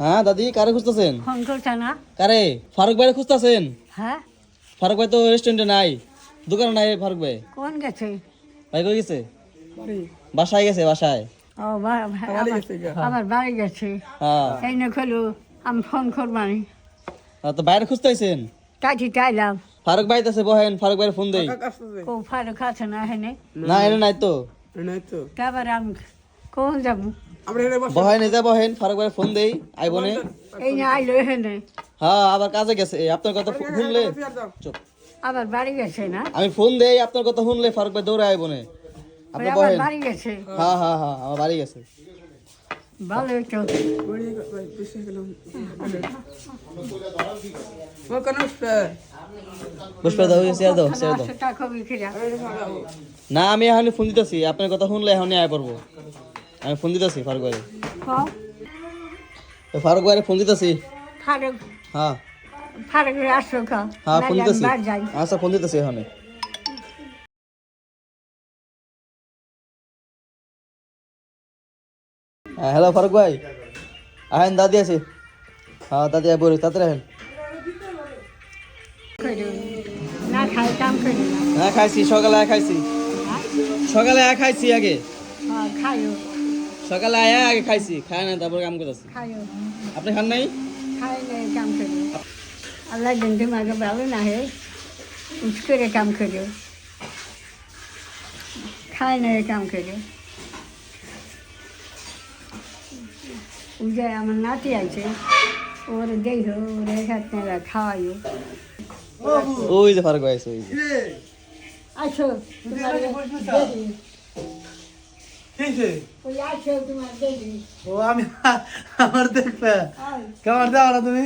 হ্যাঁ দাদি কারে খুঁজতেছেন? কারে? ফারুক ভাই খুঁজতেছেন? হ্যাঁ। ফারুক ভাই তো রেস্টুরেন্টে নাই দোকানে নাই ফারুক ভাই। কোন গেছে? ভাই কই গেছে? বাসায় গেছে বাসায়। ও আমার- আমার বাড়ি গেছে হ্যাঁ। এই না খেলো আমি ফোন করবানি হ্যাঁ, তো বাইরে খুঁজতেছেন? কাটি চাইলাম ফারুক ভাই আছে বহেন ফারুক ভাই ফোন দেই। কো ফারুক আছে না হেনে না এনে নাই তো। তারপরে আমি কোন যাব? বহেন এই যা বহেন ফারুক ভাই ফোন দেই আইবনে এই না আইলো হ্যাঁ আবার কাজে গেছে। আপনার কথা শুনলে চুপ। আবার বাড়ি গেছে না? আমি ফোন দেই আপনার কথা শুনলে ফারুক ভাই দৌড়ে আইবনে ওই আপনি বহেন। বাড়ি গেছে। হ্যাঁ হ্যাঁ হ্যাঁ আমার বাড়ি গেছে। ভালো একটু বুঝতে দাও শেয়ার দাও শেয়ার দাও। সেটা কবি খিরা না আমি এখন ফোন দিতেছি। আপনার কথা শুনলে এখনই আয় পড়ব আমি ফোন দিতেছি ফারুক ভাই কও ফারুক ভাই ফোন দিতেছি? ফারুক। হ্যাঁ। ফারুক আসো কা হ্যাঁ ফোন দিতেছি। আচ্ছা ফোন দিতেছি এখানে। হ্যাঁ হ্যালো ফারুক ভাই। আহেন দাদি আছে। হ্যাঁ দাদি আয় বলি তাড়াতাড়ি আহেন। না হ্যাঁ খাইছি সকালে খাইছি। হ্যাঁ? সকালে খাইছি আগে। হ্যাঁ, খাইও। সকালে আয় আগে খাইছি খায় না তারপর কাম করতেছি। খাইও আপনি খান নাই? খাই নাই কাম করি আল্লাহ দিন তোমাকে ভালো না হে উচ করে কাম করিও। খাই নাই কাম করিও। উজে আমার নাতি আছে ওর দেখো ওর এক খাওয়াইও। ওই যে ফারুক ভাই ওই যে। আছো দেখি ও আমি আমার দেখবে কেমন দেওয়া না তুমি?